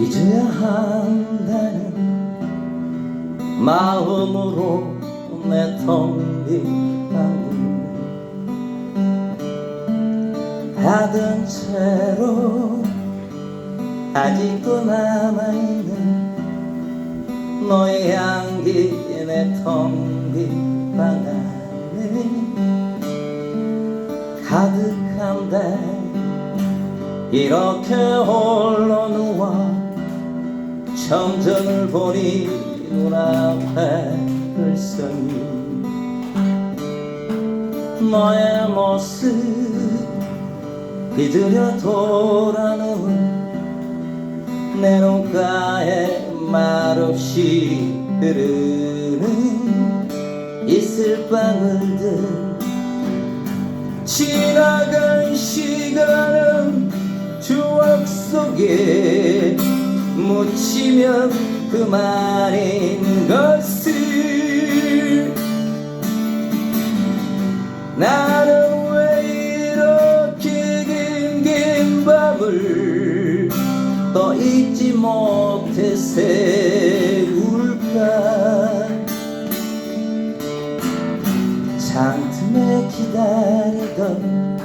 잊어야 한다는 마음으로 내 텅빈 방울 하던 채로 아직도 남아있는 너의 향기 내 텅빈 방 안에 가득한데 이렇게 홀로 점점을 보니 눈앞에 글썽이. 너의 모습 비들여 돌아누운 내 눈가에 말없이 흐르는 이슬방울들 지나간 시간은 추억 속에 묻히면 그만인 것을. 나는 왜 이렇게 긴긴 밤을 또 잊지 못해 새울까? 창틈에 기다리던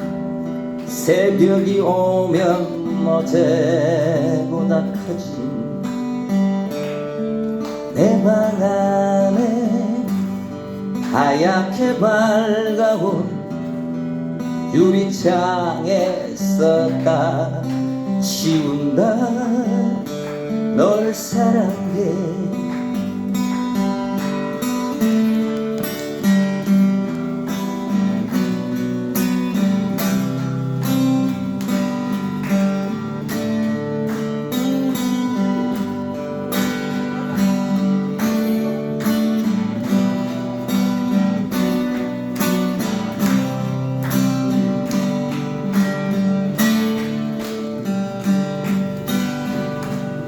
새벽이 오면 어제보다 커진 내 방 안에 하얗게 밝아온 유리창에서 다 치운다. 널 사랑해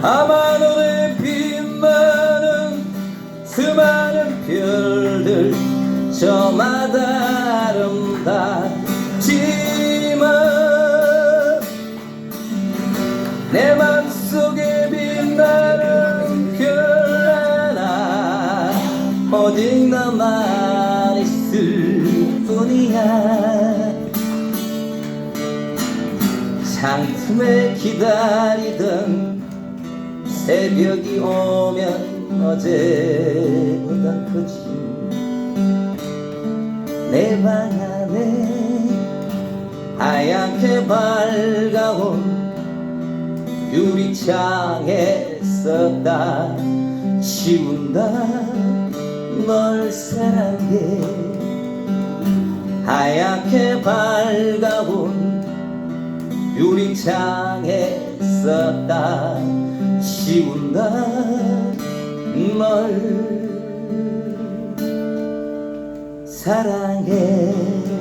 밤하늘에 빛나는 수많은 별들 저마다 아름답지만 내 맘속에 빛나는 별 하나 오직 너만 있을 뿐이야. 창틈에 기다리던 새벽이 오면 어제보다 커진 내방 안에 하얗게 밝아온 유리창에서 다 치운다. 널 사랑해. 하얗게 밝아온 유리창에서 다 치운다 널 사랑해